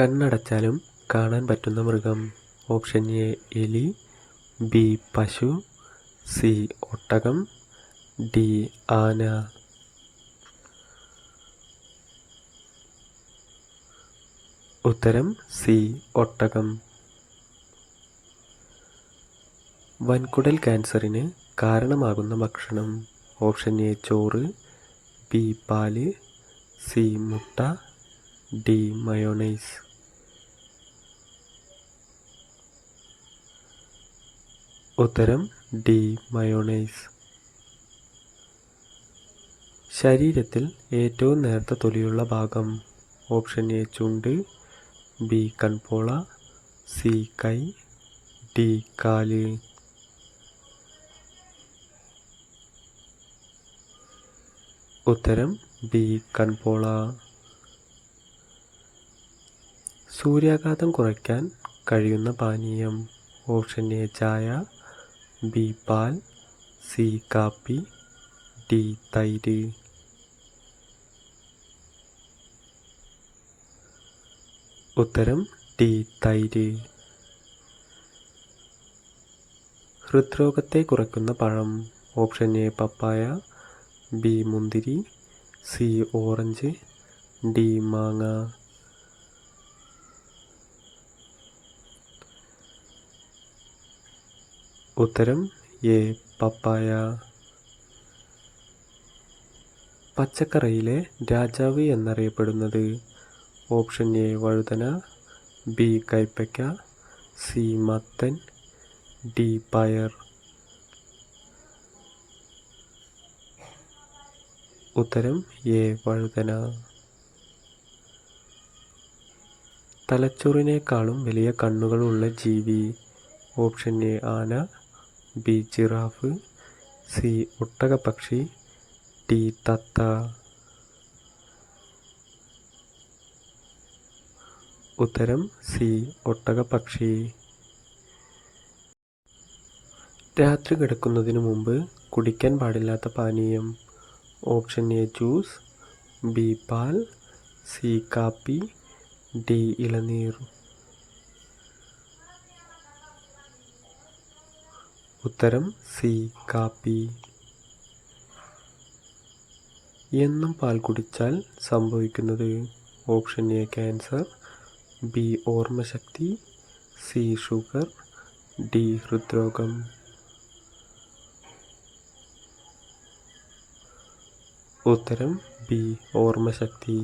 കണ്ണടച്ചാലും കാണാൻ പറ്റുന്ന മൃഗം. ഓപ്ഷൻ എ എലി. ബി പശു. സി ഒട്ടകം. ഡി ആന. ഉത്തരം സി ഒട്ടകം. വൻകുടൽ ക്യാൻസറിന് കാരണമാകുന്ന ഭക്ഷണം. ഓപ്ഷൻ എ ചോറ്. ബി പാൽ. സി മുട്ട. ഡി മയോണൈസ് ഉത്തരം ഡി മയോണൈസ് ശരീരത്തിൽ ഏറ്റവും നേർത്ത തൊലിയുള്ള ഭാഗം ഓപ്ഷൻ എ ചുണ്ട് ബി കൺപോള സി കൈ ഡി കാൽ. ഉത്തരം ബി കൺപോള. സൂര്യാഘാതം കുറയ്ക്കാൻ കഴിയുന്ന പാനീയം ഓപ്ഷൻ എ ചായ ബി പാൽ സി കാപ്പി ഡി തൈര്. ഉത്തരം ഡി തൈര്. ഹൃദ്രോഗത്തെ കുറയ്ക്കുന്ന പഴം ഓപ്ഷൻ എ പപ്പായ ബി മുന്തിരി സി ഓറഞ്ച് ഡി മാങ്ങ. ഉത്തരം എ പപ്പായ. പച്ചക്കറിയിലെ രാജാവ് എന്നറിയപ്പെടുന്നത് ഓപ്ഷൻ എ വഴുതന ബി കൈപ്പയ്ക്ക സി മത്തൻ ഡി പയർ. ഉത്തരം എ വഴുതന. തലച്ചോറിനേക്കാളും വലിയ കണ്ണുകളുള്ള ജീവി. ഓപ്ഷൻ എ ആന ബി ജിറാഫ് സി ഒട്ടകപ്പക്ഷി ടി തത്ത. ഉത്തരം സി ഒട്ടകപ്പക്ഷി. രാത്രി കിടക്കുന്നതിന് മുമ്പ് കുടിക്കാൻ പാടില്ലാത്ത പാനീയം. ഓപ്ഷൻ എ ജ്യൂസ് ബി പാൽ സി കാപ്പി ഡി ഇളനീർ. ഉത്തരം സി കാപ്പി. എന്നും പാൽ കുടിച്ചാൽ സംഭവിക്കുന്നത് ഓപ്ഷൻ എ ക്യാൻസർ ബി ഓർമ്മശക്തി സി ഷുഗർ ഡി ഹൃദ്രോഗം. ഉത്തരം ബി ഓർമ്മശക്തി.